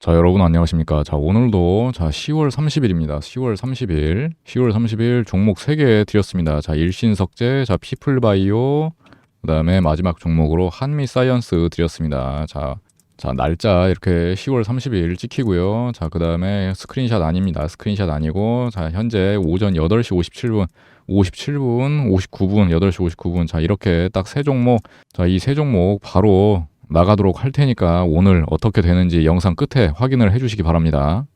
자, 여러분 안녕하십니까? 자, 오늘도 자, 10월 30일입니다. 10월 30일. 10월 30일 종목 3개 드렸습니다. 자, 일신석재, 자, 피플바이오, 그 다음에 마지막 종목으로 한미사이언스 드렸습니다. 자, 자, 날짜 이렇게 10월 30일 찍히고요. 자, 그 다음에 스크린샷 아닙니다. 스크린샷 아니고 자, 현재 오전 8시 57분 57분, 59분, 8시 59분. 자, 이렇게 딱 세 종목. 자, 이 세 종목 바로 나가도록 할 테니까 오늘 어떻게 되는지 영상 끝에 확인을 해주시기 바랍니다.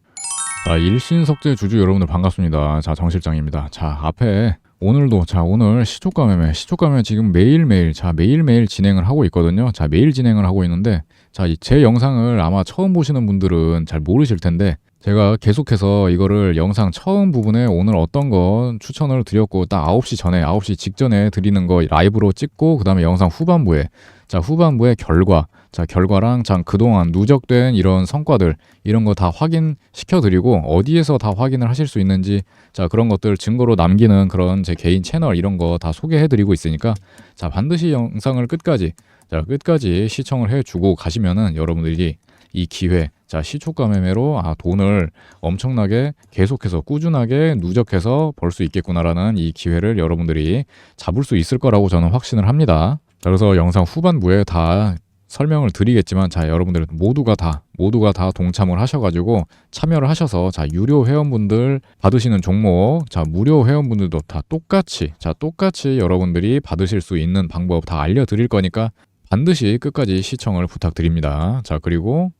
자, 일신석재 주주 여러분들 반갑습니다. 자, 정 실장입니다. 자, 앞에 오늘도 자 오늘 시초가 매매 시초가 매매 지금 매일매일 자 매일매일 진행을 하고 있거든요. 자 매일 진행을 하고 있는데 자 제 영상을 아마 처음 보시는 분들은 잘 모르실 텐데 제가 계속해서 이거를 영상 처음 부분에 오늘 어떤 거 추천을 드렸고 딱 9시 전에 9시 직전에 드리는 거 라이브로 찍고 그 다음에 영상 후반부에 자 후반부에 결과 자 결과랑 장 그동안 누적된 이런 성과들 이런 거 다 확인시켜 드리고 어디에서 다 확인을 하실 수 있는지 자 그런 것들 증거로 남기는 그런 제 개인 채널 이런 거 다 소개해 드리고 있으니까 자 반드시 영상을 끝까지 자 끝까지 시청을 해 주고 가시면은 여러분들이 이 기회 자 시초가 매매로 아 돈을 엄청나게 계속해서 꾸준하게 누적해서 벌 수 있겠구나라는 이 기회를 여러분들이 잡을 수 있을 거라고 저는 확신을 합니다. 자, 그래서 영상 후반부에 다 설명을 드리겠지만 자 여러분들 모두가 다 모두가 다 동참을 하셔가지고 참여를 하셔서 자 유료 회원분들 받으시는 종목 자 무료 회원분들도 다 똑같이 자 똑같이 여러분들이 받으실 수 있는 방법 다 알려드릴 거니까 반드시 끝까지 시청을 부탁드립니다. 자 그리고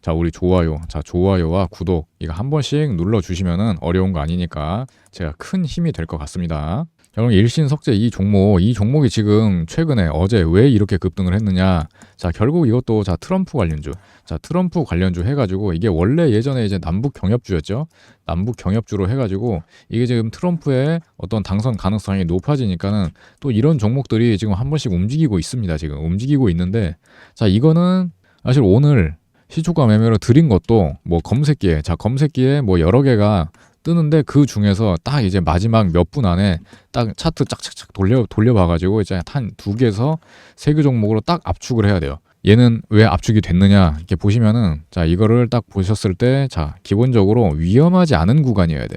자 우리 좋아요 자 좋아요와 구독 이거 한 번씩 눌러 주시면은 어려운 거 아니니까 제가 큰 힘이 될 것 같습니다. 여러분 일신 석재 이 종목 이 종목이 지금 최근에 어제 왜 이렇게 급등을 했느냐? 자 결국 이것도 자 트럼프 관련주. 자 트럼프 관련주 해가지고 이게 원래 예전에 이제 남북 경협주였죠? 남북 경협주로 해가지고 이게 지금 트럼프의 어떤 당선 가능성이 높아지니까는 또 이런 종목들이 지금 한 번씩 움직이고 있습니다 지금. 움직이고 있는데 자 이거는 사실 오늘 시초가 매매로 드린 것도 뭐 검색기에 자 검색기에 뭐 여러 개가 뜨는데 그 중에서 딱 이제 마지막 몇 분 안에 딱 차트 짝짝짝 돌려 돌려봐가지고 이제 한 두 개에서 세 개 종목으로 딱 압축을 해야 돼요. 얘는 왜 압축이 됐느냐 이렇게 보시면은 자 이거를 딱 보셨을 때 자 기본적으로 위험하지 않은 구간이어야 돼.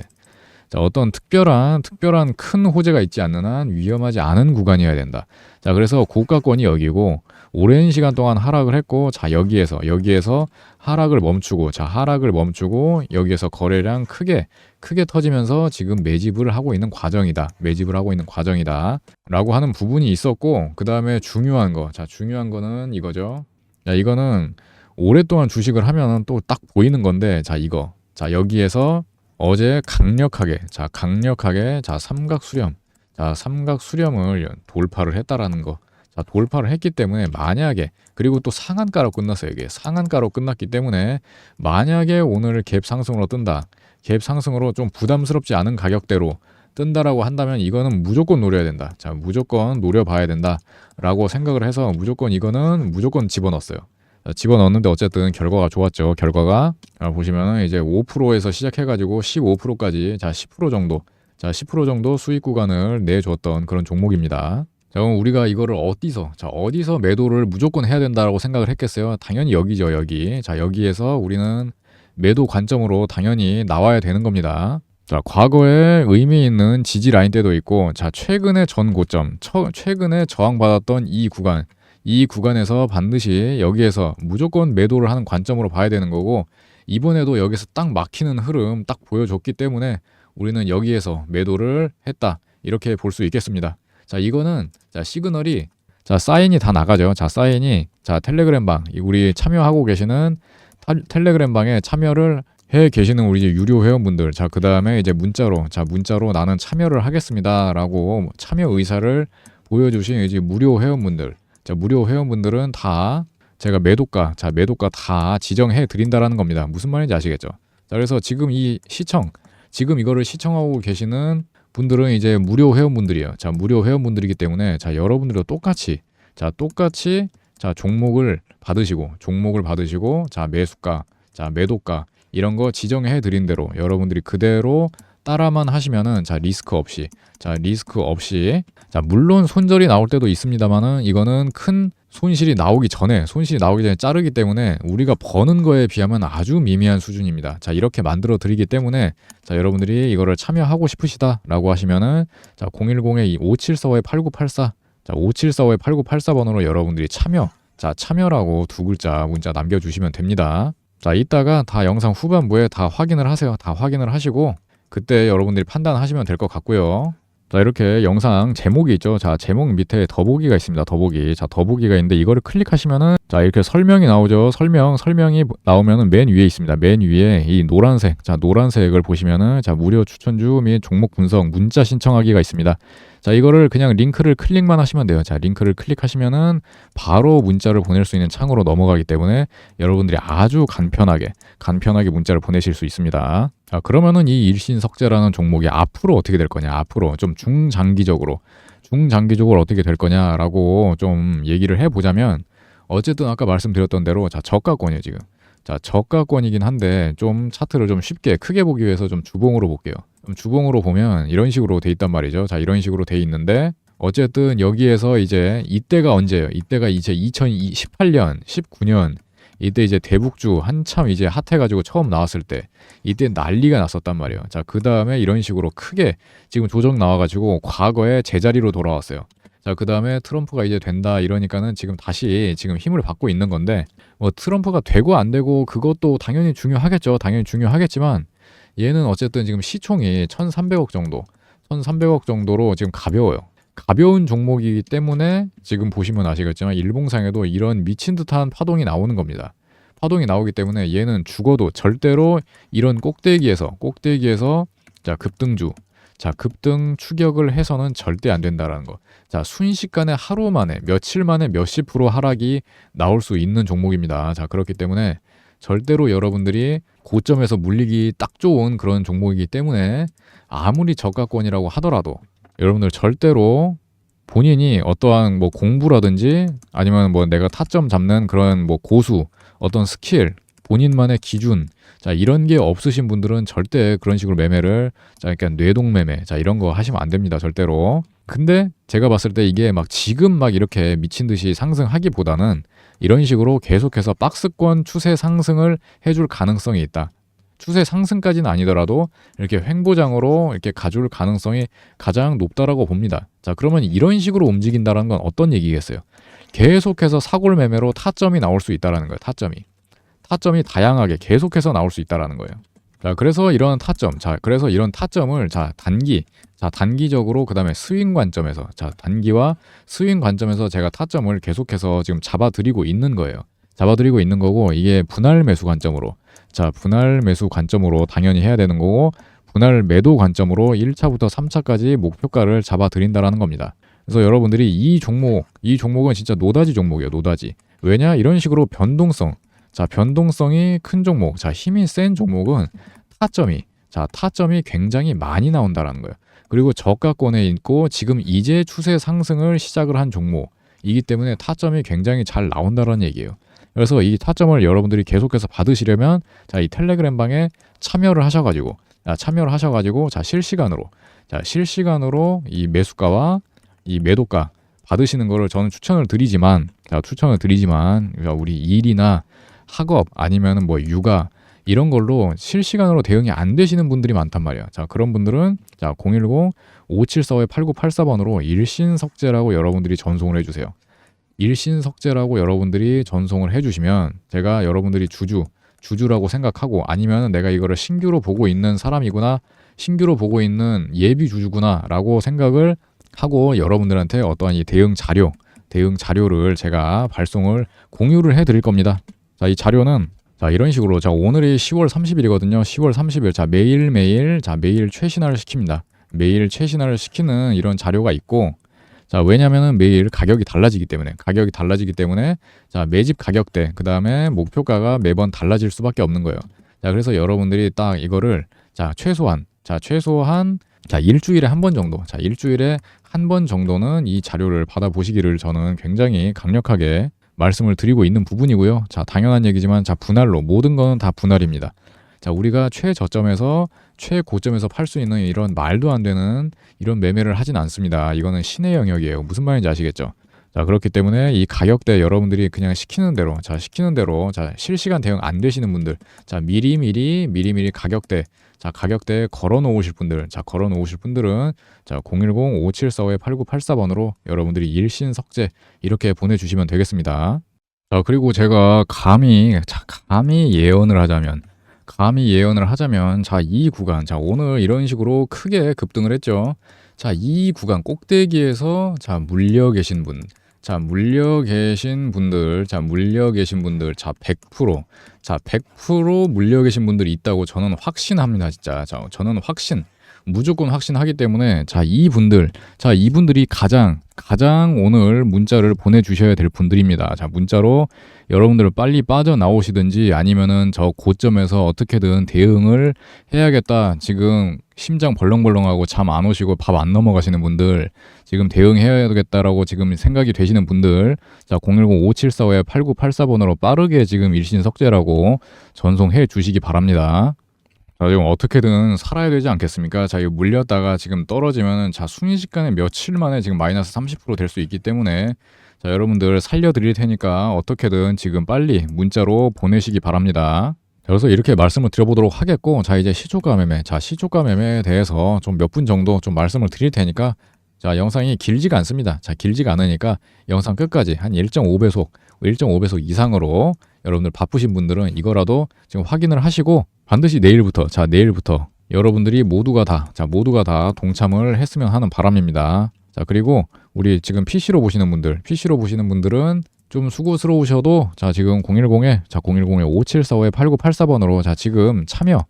자 어떤 특별한 특별한 큰 호재가 있지 않는 한 위험하지 않은 구간이어야 된다. 자 그래서 고가권이 여기고 오랜 시간 동안 하락을 했고 자 여기에서 여기에서 하락을 멈추고 자 하락을 멈추고 여기에서 거래량 크게 크게 터지면서 지금 매집을 하고 있는 과정이다. 매집을 하고 있는 과정이다. 라고 하는 부분이 있었고 그 다음에 중요한 거자 중요한 거는 이거죠. 자 이거는 오랫동안 주식을 하면은 또딱 보이는 건데 자 이거. 자 여기에서 어제 강력하게 자 강력하게 자 삼각 수렴. 자 삼각 수렴을 돌파를 했다라는 거 자, 돌파를 했기 때문에 만약에 그리고 또 상한가로 끝났어요. 이게 상한가로 끝났기 때문에 만약에 오늘 갭 상승으로 뜬다. 갭 상승으로 좀 부담스럽지 않은 가격대로 뜬다라고 한다면 이거는 무조건 노려야 된다. 자, 무조건 노려봐야 된다라고 생각을 해서 무조건 이거는 무조건 집어넣었어요. 자, 집어넣었는데 어쨌든 결과가 좋았죠. 결과가 자, 보시면은 이제 5%에서 시작해가지고 15%까지 자 10% 정도 자 10% 정도 수익 구간을 내줬던 그런 종목입니다. 자, 그럼 우리가 이거를 어디서, 자, 어디서 매도를 무조건 해야 된다라고 생각을 했겠어요? 당연히 여기죠, 여기. 자, 여기에서 우리는 매도 관점으로 당연히 나와야 되는 겁니다. 자, 과거에 의미 있는 지지 라인 때도 있고, 자, 최근의 전 고점, 처, 최근에 저항받았던 이 구간, 이 구간에서 반드시 여기에서 무조건 매도를 하는 관점으로 봐야 되는 거고, 이번에도 여기서 딱 막히는 흐름 딱 보여줬기 때문에 우리는 여기에서 매도를 했다. 이렇게 볼 수 있겠습니다. 자, 이거는 자, 시그널이 자, 사인이 다 나가죠. 자, 사인이 자, 텔레그램 방 우리 참여하고 계시는 타, 텔레그램 방에 참여를 해 계시는 우리 유료 회원분들 자, 그 다음에 이제 문자로 자, 문자로 나는 참여를 하겠습니다라고 참여 의사를 보여 주신 이제 무료 회원분들. 자, 무료 회원분들은 다 제가 매도가, 자, 매도가 다 지정해 드린다라는 겁니다. 무슨 말인지 아시겠죠? 자, 그래서 지금 이 시청 지금 이거를 시청하고 계시는 분들은 이제 무료 회원분들이에요. 자, 무료 회원분들이기 때문에 자, 여러분들도 똑같이 자, 똑같이 자, 종목을 받으시고 종목을 받으시고 자, 매수가, 자, 매도가 이런 거 지정해 드린 대로 여러분들이 그대로 따라만 하시면은 자 리스크 없이 자 리스크 없이 자 물론 손절이 나올 때도 있습니다만은 이거는 큰 손실이 나오기 전에 손실이 나오기 전에 자르기 때문에 우리가 버는 거에 비하면 아주 미미한 수준입니다. 자 이렇게 만들어 드리기 때문에 자 여러분들이 이거를 참여하고 싶으시다라고 하시면은 자 010에 5745-8984 자 5745-8984번으로 여러분들이 참여 자 참여라고 두 글자 문자 남겨주시면 됩니다. 자 이따가 다 영상 후반부에 다 확인을 하세요. 다 확인을 하시고 그때 여러분들이 판단하시면 될 것 같고요. 자 이렇게 영상 제목이 있죠. 자 제목 밑에 더보기가 있습니다. 더보기. 자 더보기가 있는데 이거를 클릭하시면은 자 이렇게 설명이 나오죠. 설명 설명이 나오면은 맨 위에 있습니다. 맨 위에 이 노란색 자 노란색을 보시면은 자 무료 추천주 및 종목 분석 문자 신청하기가 있습니다. 자 이거를 그냥 링크를 클릭만 하시면 돼요. 자 링크를 클릭하시면은 바로 문자를 보낼 수 있는 창으로 넘어가기 때문에 여러분들이 아주 간편하게 간편하게 문자를 보내실 수 있습니다. 자 그러면은 이 일신석재라는 종목이 앞으로 어떻게 될 거냐? 앞으로 좀 중장기적으로 중장기적으로 어떻게 될 거냐라고 좀 얘기를 해 보자면 어쨌든 아까 말씀드렸던 대로 자 저가권이에요 지금. 자 저가권이긴 한데 좀 차트를 좀 쉽게 크게 보기 위해서 좀 주봉으로 볼게요. 주봉으로 보면 이런 식으로 돼 있단 말이죠. 자 이런 식으로 돼 있는데 어쨌든 여기에서 이제 이때가 언제예요? 이때가 이제 2018년, 19년 이때 이제 대북주 한참 이제 핫해가지고 처음 나왔을 때 이때 난리가 났었단 말이에요. 자 그 다음에 이런 식으로 크게 지금 조정 나와가지고 과거에 제자리로 돌아왔어요. 자, 그 다음에 트럼프가 이제 된다 이러니까는 지금 다시 지금 힘을 받고 있는 건데, 뭐 트럼프가 되고 안 되고 그것도 당연히 중요하겠죠. 당연히 중요하겠지만, 얘는 어쨌든 지금 시총이 1,300억 정도, 1,300억 정도로 지금 가벼워요. 가벼운 종목이기 때문에 지금 보시면 아시겠지만 일봉상에도 이런 미친 듯한 파동이 나오는 겁니다. 파동이 나오기 때문에 얘는 죽어도 절대로 이런 꼭대기에서 꼭대기에서 자 급등주 자 급등 추격을 해서는 절대 안 된다라는 거. 자 순식간에 하루 만에 며칠 만에 몇십 프로 하락이 나올 수 있는 종목입니다. 자 그렇기 때문에 절대로 여러분들이 고점에서 물리기 딱 좋은 그런 종목이기 때문에 아무리 저가권이라고 하더라도 여러분들 절대로 본인이 어떠한 뭐 공부라든지 아니면 뭐 내가 타점 잡는 그런 뭐 고수 어떤 스킬 본인만의 기준 자 이런 게 없으신 분들은 절대 그런 식으로 매매를 자 그러니까 뇌동 매매 자 이런 거 하시면 안 됩니다 절대로. 근데 제가 봤을 때 이게 막 지금 막 이렇게 미친 듯이 상승하기보다는 이런 식으로 계속해서 박스권 추세 상승을 해줄 가능성이 있다 추세 상승까지는 아니더라도 이렇게 횡보장으로 이렇게 가줄 가능성이 가장 높다라고 봅니다. 자, 그러면 이런 식으로 움직인다는 건 어떤 얘기겠어요? 계속해서 사골 매매로 타점이 나올 수 있다라는 거예요. 타점이. 타점이 다양하게 계속해서 나올 수 있다라는 거예요. 자, 그래서 이런 타점. 자, 그래서 이런 타점을 자, 단기. 자, 단기적으로 그다음에 스윙 관점에서 자, 단기와 스윙 관점에서 제가 타점을 계속해서 지금 잡아 드리고 있는 거예요. 잡아 드리고 있는 거고 이게 분할 매수 관점으로 자, 분할 매수 관점으로 당연히 해야 되는 거고 분할 매도 관점으로 1차부터 3차까지 목표가를 잡아 드린다라는 겁니다. 그래서 여러분들이 이 종목, 이 종목은 진짜 노다지 종목이에요. 노다지. 왜냐? 이런 식으로 변동성. 자, 변동성이 큰 종목. 자, 힘이 센 종목은 타점이 자, 타점이 굉장히 많이 나온다라는 거예요. 그리고 저가권에 있고 지금 이제 추세 상승을 시작을 한 종목이기 때문에 타점이 굉장히 잘 나온다라는 얘기예요. 그래서 이 타점을 여러분들이 계속해서 받으시려면 자, 이 텔레그램 방에 참여를 하셔가지고 자, 참여를 하셔가지고 자, 실시간으로 자, 실시간으로 이 매수가와 이 매도가 받으시는 거를 저는 추천을 드리지만 자, 추천을 드리지만 우리 일이나 학업 아니면은 뭐 육아 이런 걸로 실시간으로 대응이 안 되시는 분들이 많단 말이야. 자, 그런 분들은 자, 010 5745-8984번으로 일신석재라고 여러분들이 전송을 해 주세요. 일신석재라고 여러분들이 전송을 해주시면 제가 여러분들이 주주 주주라고 생각하고 아니면 내가 이거를 신규로 보고 있는 사람이구나 신규로 보고 있는 예비 주주구나라고 생각을 하고 여러분들한테 어떠한 이 대응 자료 대응 자료를 제가 발송을 공유를 해드릴 겁니다. 자 이 자료는 자 이런 식으로 자 오늘이 10월 30일이거든요. 10월 30일 자 매일 매일 자 매일 최신화를 시킵니다. 매일 최신화를 시키는 이런 자료가 있고 자, 왜냐면은 매일 가격이 달라지기 때문에 가격이 달라지기 때문에 자, 매집 가격대 그다음에 목표가가 매번 달라질 수밖에 없는 거예요. 자, 그래서 여러분들이 딱 이거를 자, 최소한 자, 최소한 자, 일주일에 한 번 정도. 자, 일주일에 한 번 정도는 이 자료를 받아 보시기를 저는 굉장히 강력하게 말씀을 드리고 있는 부분이고요. 자, 당연한 얘기지만 자, 분할로 모든 거는 다 분할입니다. 자, 우리가 최저점에서 최고점에서 팔 수 있는 이런 말도 안 되는 이런 매매를 하진 않습니다. 이거는 신의 영역이에요. 무슨 말인지 아시겠죠? 자, 그렇기 때문에 이 가격대 여러분들이 그냥 시키는 대로, 자, 시키는 대로, 자, 실시간 대응 안 되시는 분들, 자, 미리미리, 미리미리 가격대, 자, 가격대 걸어 놓으실 분들, 자, 걸어 놓으실 분들은, 자, 010-5745-8984번으로 여러분들이 일신 석재 이렇게 보내주시면 되겠습니다. 자, 그리고 제가 감히, 자, 감히 예언을 하자면, 감히 예언을 하자면, 자, 이 구간, 자, 오늘 이런 식으로 크게 급등을 했죠. 자, 이 구간 꼭대기에서, 자, 물려 계신 분, 자, 물려 계신 분들, 자, 물려 계신 분들, 자, 100%, 자, 100% 물려 계신 분들이 있다고 저는 확신합니다, 진짜. 자, 저는 확신, 무조건 확신하기 때문에, 자, 이분들, 자, 이분들이 가장, 가장 오늘 문자를 보내주셔야 될 분들입니다. 자, 문자로 여러분들 빨리 빠져나오시든지 아니면은 저 고점에서 어떻게든 대응을 해야겠다. 지금 심장 벌렁벌렁하고 잠 안 오시고 밥 안 넘어가시는 분들, 지금 대응해야겠다라고 지금 생각이 되시는 분들, 자, 010-5745-8984번으로 빠르게 지금 일신 석재라고 전송해 주시기 바랍니다. 자, 지금 어떻게든 살아야 되지 않겠습니까? 자, 이거 물렸다가 지금 떨어지면은 자, 순식간에 며칠 만에 지금 마이너스 30%될 수 있기 때문에 자, 여러분들 살려드릴 테니까 어떻게든 지금 빨리 문자로 보내시기 바랍니다. 그래서 이렇게 말씀을 드려보도록 하겠고, 자, 이제 시초가 매매. 자, 시초가 매매에 대해서 좀 몇 분 정도 좀 말씀을 드릴 테니까, 자, 영상이 길지가 않습니다. 자, 길지가 않으니까 영상 끝까지 한 1.5배속, 1.5배속 이상으로 여러분들 바쁘신 분들은 이거라도 지금 확인을 하시고 반드시 내일부터, 자, 내일부터 여러분들이 모두가 다, 자, 모두가 다 동참을 했으면 하는 바람입니다. 자, 그리고 우리 지금 PC로 보시는 분들, PC로 보시는 분들은 좀 수고스러우셔도 자, 지금 010에 자, 010에 5745-8984번으로 자, 지금 참여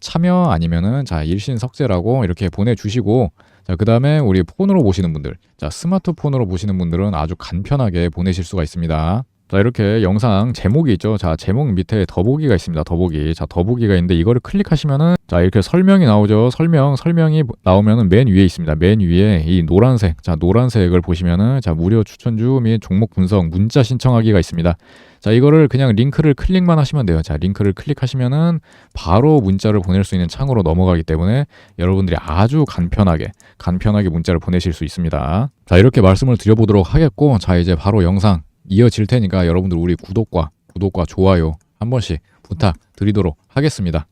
참여 아니면은 자, 일신 석재라고 이렇게 보내 주시고 자, 그다음에 우리 폰으로 보시는 분들. 자, 스마트폰으로 보시는 분들은 아주 간편하게 보내실 수가 있습니다. 자, 이렇게 영상 제목이 있죠. 자, 제목 밑에 더보기가 있습니다. 더보기. 자, 더보기가 있는데 이거를 클릭하시면은 자, 이렇게 설명이 나오죠. 설명, 설명이 나오면은 맨 위에 있습니다. 맨 위에 이 노란색. 자, 노란색을 보시면은 자, 무료 추천주 및 종목 분석 문자 신청하기가 있습니다. 자, 이거를 그냥 링크를 클릭만 하시면 돼요. 자, 링크를 클릭하시면은 바로 문자를 보낼 수 있는 창으로 넘어가기 때문에 여러분들이 아주 간편하게, 간편하게 문자를 보내실 수 있습니다. 자, 이렇게 말씀을 드려보도록 하겠고, 자, 이제 바로 영상 이어질 테니까 여러분들 우리 구독과 구독과 좋아요 한 번씩 부탁드리도록 하겠습니다.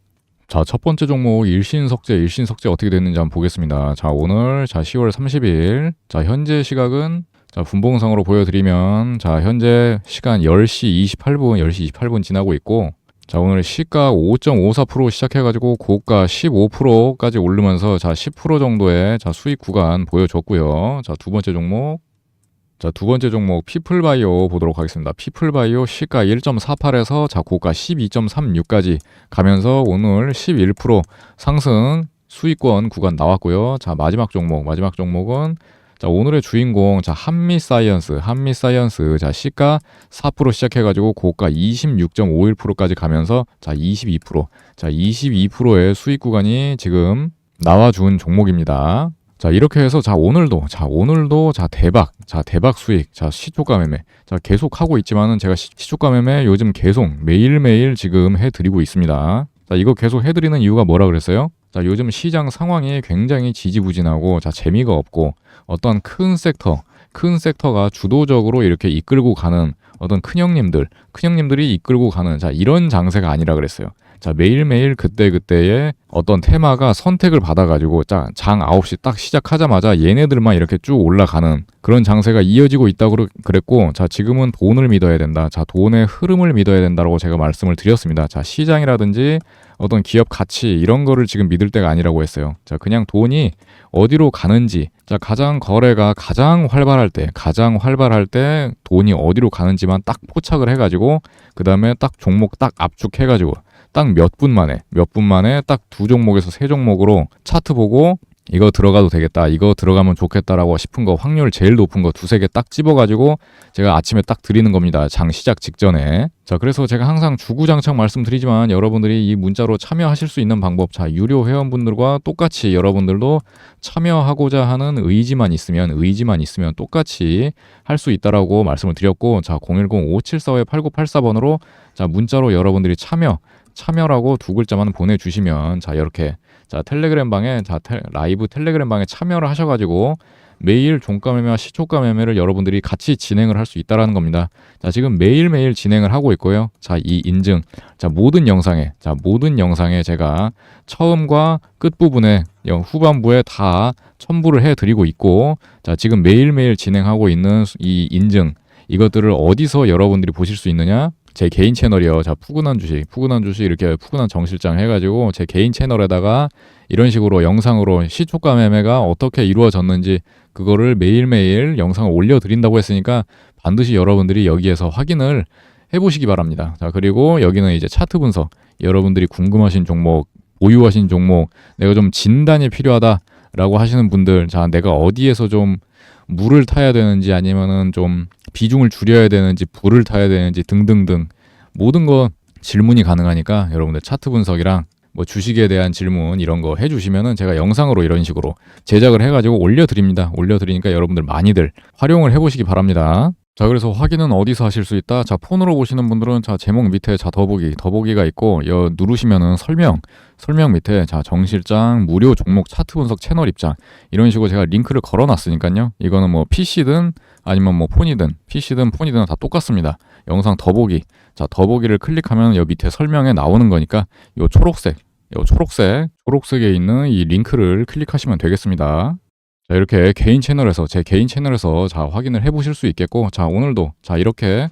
자, 첫 번째 종목 일신석재, 일신석재 어떻게 됐는지 한번 보겠습니다. 자, 오늘 자 10월 30일. 자, 현재 시각은 자, 분봉상으로 보여드리면 자, 현재 시간 10시 28분, 10시 28분 지나고 있고 자, 오늘 시가 5.54% 시작해가지고 고가 15%까지 오르면서 자, 10% 정도의 자, 수익 구간 보여줬고요. 자, 두 번째 종목 자, 두 번째 종목 피플바이오 보도록 하겠습니다. 피플바이오 시가 1.48에서 자, 고가 12.36까지 가면서 오늘 11% 상승 수익권 구간 나왔고요. 자, 마지막 종목, 마지막 종목은 자, 오늘의 주인공 자, 한미 사이언스, 한미 사이언스 자, 시가 4% 시작해 가지고 고가 26.51%까지 가면서 자, 22%. 자, 22%의 수익 구간이 지금 나와 준 종목입니다. 자, 이렇게 해서 자, 오늘도 자, 오늘도 자, 대박. 자, 대박 수익. 자, 시초가 매매. 자, 계속 하고 있지만은 제가 시, 시초가 매매 요즘 계속 매일매일 지금 해 드리고 있습니다. 자, 이거 계속 해 드리는 이유가 뭐라 그랬어요? 자, 요즘 시장 상황이 굉장히 지지부진하고 자, 재미가 없고 어떤 큰 섹터, 큰 섹터가 주도적으로 이렇게 이끌고 가는 어떤 큰 형님들, 큰 형님들이 이끌고 가는 자, 이런 장세가 아니라 그랬어요. 자, 매일매일 그때그때의 어떤 테마가 선택을 받아가지고 자, 장 9시 딱 시작하자마자 얘네들만 이렇게 쭉 올라가는 그런 장세가 이어지고 있다고 그랬고 자, 지금은 돈을 믿어야 된다. 자, 돈의 흐름을 믿어야 된다고 제가 말씀을 드렸습니다. 자, 시장이라든지 어떤 기업 가치 이런 거를 지금 믿을 때가 아니라고 했어요. 자, 그냥 돈이 어디로 가는지, 자, 가장 거래가 가장 활발할 때, 가장 활발할 때 돈이 어디로 가는지만 딱 포착을 해가지고, 그 다음에 딱 종목 딱 압축해가지고, 딱 몇 분 만에, 몇 분 만에 딱 두 종목에서 세 종목으로 차트 보고, 이거 들어가도 되겠다. 이거 들어가면 좋겠다라고 싶은 거 확률 제일 높은 거 두세 개 딱 집어가지고 제가 아침에 딱 드리는 겁니다. 장 시작 직전에. 자, 그래서 제가 항상 주구장창 말씀드리지만 여러분들이 이 문자로 참여하실 수 있는 방법, 자, 유료 회원분들과 똑같이 여러분들도 참여하고자 하는 의지만 있으면, 의지만 있으면 똑같이 할 수 있다라고 말씀을 드렸고, 자, 010-5745-8984번으로 자, 문자로 여러분들이 참여, 참여라고 두 글자만 보내주시면 자 이렇게 자 텔레그램 방에 자 텔- 라이브 텔레그램 방에 참여를 하셔가지고 매일 종가 매매와 시초가 매매를 여러분들이 같이 진행을 할 수 있다라는 겁니다. 자 지금 매일 매일 진행을 하고 있고요. 자 이 인증 자 모든 영상에 자 모든 영상에 제가 처음과 끝 부분에 영- 후반부에 다 첨부를 해드리고 있고 자 지금 매일 매일 진행하고 있는 이 인증 이것들을 어디서 여러분들이 보실 수 있느냐? 제 개인 채널이요. 자, 푸근한 주식, 푸근한 주식 이렇게 푸근한 정실장 해가지고 제 개인 채널에다가 이런 식으로 영상으로 시초가 매매가 어떻게 이루어졌는지 그거를 매일매일 영상을 올려드린다고 했으니까 반드시 여러분들이 여기에서 확인을 해보시기 바랍니다. 자, 그리고 여기는 이제 차트 분석. 여러분들이 궁금하신 종목, 보유하신 종목, 내가 좀 진단이 필요하다 라고 하시는 분들, 자, 내가 어디에서 좀 물을 타야 되는지 아니면은 좀 비중을 줄여야 되는지 불을 타야 되는지 등등등 모든 거 질문이 가능하니까 여러분들 차트 분석이랑 뭐 주식에 대한 질문 이런 거 해주시면은 제가 영상으로 이런 식으로 제작을 해가지고 올려드립니다. 올려드리니까 여러분들 많이들 활용을 해보시기 바랍니다. 자 그래서 확인은 어디서 하실 수 있다? 자 폰으로 보시는 분들은 자 제목 밑에 자 더보기 더보기가 있고 여 누르시면은 설명 설명 밑에 자 정실장 무료 종목 차트 분석 채널 입장 이런 식으로 제가 링크를 걸어놨으니까요. 이거는 뭐 PC든 아니면 뭐 폰이든 PC든 폰이든 다 똑같습니다. 영상 더보기 자 더보기를 클릭하면 여 밑에 설명에 나오는 거니까 요 초록색 요 초록색 초록색에 있는 이 링크를 클릭하시면 되겠습니다. 자 이렇게 개인 채널에서 제 개인 채널에서 자 확인을 해 보실 수 있겠고 자 오늘도 자 이렇게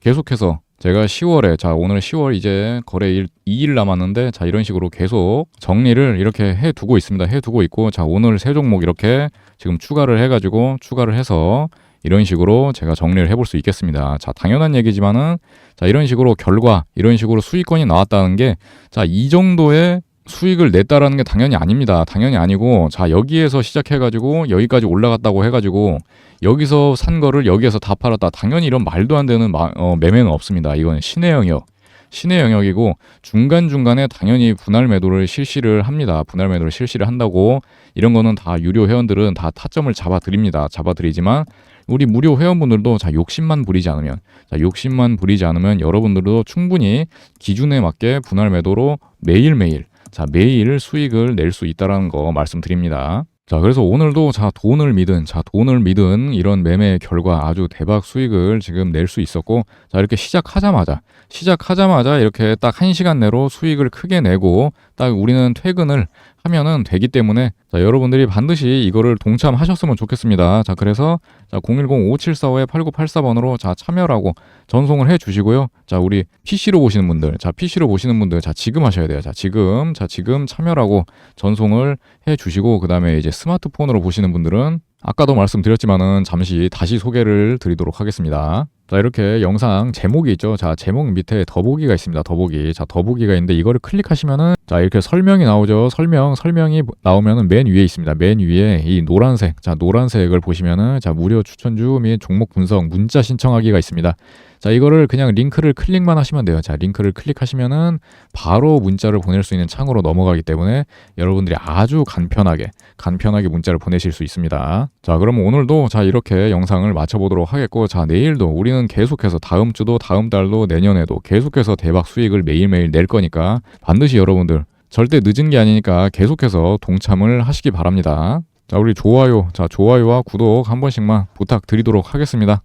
계속해서 제가 10월에 자 오늘 10월 이제 거래일 2일 남았는데 자 이런 식으로 계속 정리를 이렇게 해 두고 있습니다. 해 두고 있고 자 오늘 세 종목 이렇게 지금 추가를 해 가지고 추가를 해서 이런 식으로 제가 정리를 해볼 수 있겠습니다. 자 당연한 얘기지만은 자 이런 식으로 결과 이런 식으로 수익권이 나왔다는 게 자 이 정도의 수익을 냈다라는 게 당연히 아닙니다. 당연히 아니고 자 여기에서 시작해가지고 여기까지 올라갔다고 해가지고 여기서 산 거를 여기에서 다 팔았다. 당연히 이런 말도 안 되는 마- 어, 매매는 없습니다. 이건 신의 영역. 신의 영역이고 중간중간에 당연히 분할 매도를 실시를 합니다. 분할 매도를 실시를 한다고 이런 거는 다 유료 회원들은 다 타점을 잡아 드립니다. 잡아 드리지만 우리 무료 회원분들도 자 욕심만 부리지 않으면 자 욕심만 부리지 않으면 여러분들도 충분히 기준에 맞게 분할 매도로 매일매일 자 매일 수익을 낼 수 있다라는 거 말씀드립니다. 자 그래서 오늘도 자 돈을 믿은 자 돈을 믿은 이런 매매 결과 아주 대박 수익을 지금 낼 수 있었고 자 이렇게 시작하자마자 시작하자마자 이렇게 딱 한 시간 내로 수익을 크게 내고 딱 우리는 퇴근을 하면은 되기 때문에 자 여러분들이 반드시 이거를 동참하셨으면 좋겠습니다. 자 그래서 자 010-5745-8984번으로 자 참여라고 전송을 해 주시고요. 자 우리 PC로 보시는 분들 자 PC로 보시는 분들 자 지금 하셔야 돼요. 자 지금 자 지금 참여라고 전송을 해 주시고 그 다음에 이제 스마트폰으로 보시는 분들은 아까도 말씀드렸지만은 잠시 다시 소개를 드리도록 하겠습니다. 자 이렇게 영상 제목이 있죠. 자 제목 밑에 더보기가 있습니다. 더보기. 자 더보기가 있는데 이거를 클릭하시면은 자 이렇게 설명이 나오죠. 설명 설명이 나오면은 맨 위에 있습니다. 맨 위에 이 노란색 자 노란색을 보시면은 자 무료 추천주 및 종목 분석 문자 신청하기가 있습니다. 자 이거를 그냥 링크를 클릭만 하시면 돼요. 자 링크를 클릭하시면은 바로 문자를 보낼 수 있는 창으로 넘어가기 때문에 여러분들이 아주 간편하게 간편하게 문자를 보내실 수 있습니다. 자 그럼 오늘도 자 이렇게 영상을 마쳐보도록 하겠고 자 내일도 우리는 계속해서 다음 주도 다음 달도 내년에도 계속해서 대박 수익을 매일매일 낼 거니까 반드시 여러분들 절대 늦은 게 아니니까 계속해서 동참을 하시기 바랍니다. 자 우리 좋아요 자 좋아요와 구독 한 번씩만 부탁드리도록 하겠습니다.